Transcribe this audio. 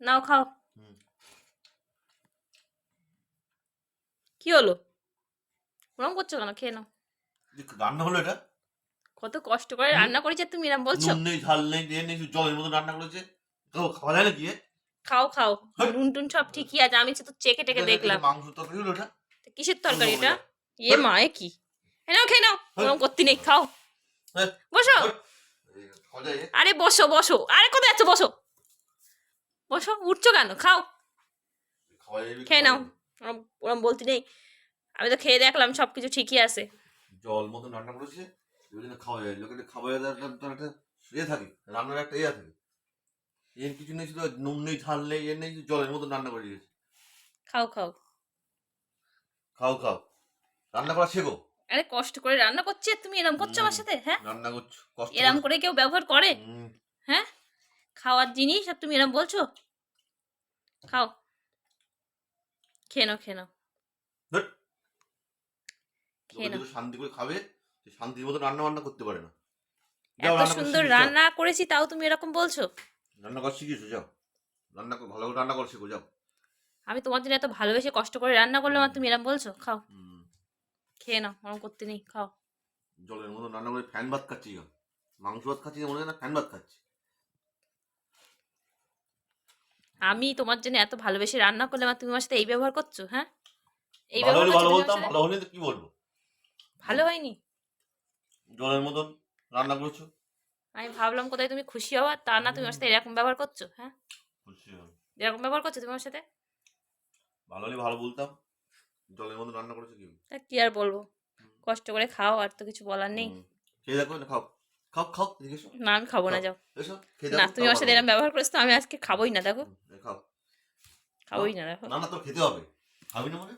নাও খাও। কি হলো? ওরম করছ কেন? খেয়ে নাও। রান্না হলো এটা? কত কষ্ট করে রান্না করেছে তুমি এরম বলছো। নুন নেই ঝাল নেই দিয়ে নেই জলের মতো রান্না করেছে। তো খাওয়া যায় না কি খাও খাও। হ্যাঁ। নুন টুন সব ঠিকই আছে আমি তো চেকে টেকে দেখলাম। মাংস তরকারি হলো এটা? কিসের তরকারি এটা? এ মা এ কি? এ নাও খেয়ে নাও। হ্যাঁ। ওরম করতে নেই খাও। হ্যাঁ। বসো? আরে বসো বসো। আরে কোথায় যাচ্ছ বসো। বসো উঠছো কেন? খাও। খেয়ে নাও। ওরম বলতে নেই। আমি তো খেয়ে দেখলাম সব কিছু ঠিকই আছে। জল মতন রান্না করেছে ওই জন্য খাওয়া যায় লোকের খাওয়া যায় একটা ইয়ে থাকে রান্নার একটা ইয়ে থাকে। এর কিছু নেই শুধু নুন নেই ঝাল নেই এর নেই জলের মতন রান্না করে দিয়েছে। খাও খাও। খাও খাও। রান্না করা শেখো। আরে কষ্ট করে রান্না করছি তুমি এরম করছ আমার সাথে হ্যাঁ? রান্না করছ কষ্ট এরম। করে। কেউ ব্যবহার করে? হ্যাঁ? খাওয়ার জিনিস আর তুমি এরম বলছো? খাও। নাও যদি শান্তি করে খাবে শান্তির মতো রান্না বান্না করতে পারে না। এত সুন্দর রান্না করেছি তাও তুমি এরকম বলছো? রান্না করা শিখিয়েছো যাও। রান্না কর ভালো করে রান্না করে শেখো যাও। আমি তোমার জন্য এত ভালোবেসে কষ্ট করে রান্না করলাম আর তুমি এরম বলছো? খাও। হুম, খেয়ে নাও ওরম করতে নেই খাও। জলের মতো রান্না করে ফ্যান ভাত খাচ্ছি মাংস ভাত খাচ্ছি মনে হয় না ফ্যান ভাত খাচ্ছি। আমি তোমার জন্য এত ভালোবেসে রান্না করলাম আর তুমি আমার সাথে এই ব্যবহার করছ হ্যাঁ? এই ব্যবহার ভালো বলতাম ভালো হলে কি বলব? ভালো হয়নি। জলের মতন রান্না করেছ। আমি ভাবলাম কোথায় তুমি খুশি হওয়া তা না তুমি আমার সাথে এরকম ব্যবহার করছ হ্যাঁ? খুশি। এরকম ব্যবহার করছ তুমি আমার সাথে? ভালো হলে ভালো বলতাম জলের মতন রান্না করেছ কি? তা কি আর বলব? কষ্ট করে খাও আর তো কিছু বলার নেই। খেয়ে দেখো খাও। খাও খাও এসো। না আমি খাব না যাও। এসো না তুমি আমার সাথে এরকম ব্যবহার করেছ তো আমি আজকে খাবোই না দেখো। খাও। খাবোই না দেখো। না না তো খেতে হবে। খাবি না মানে?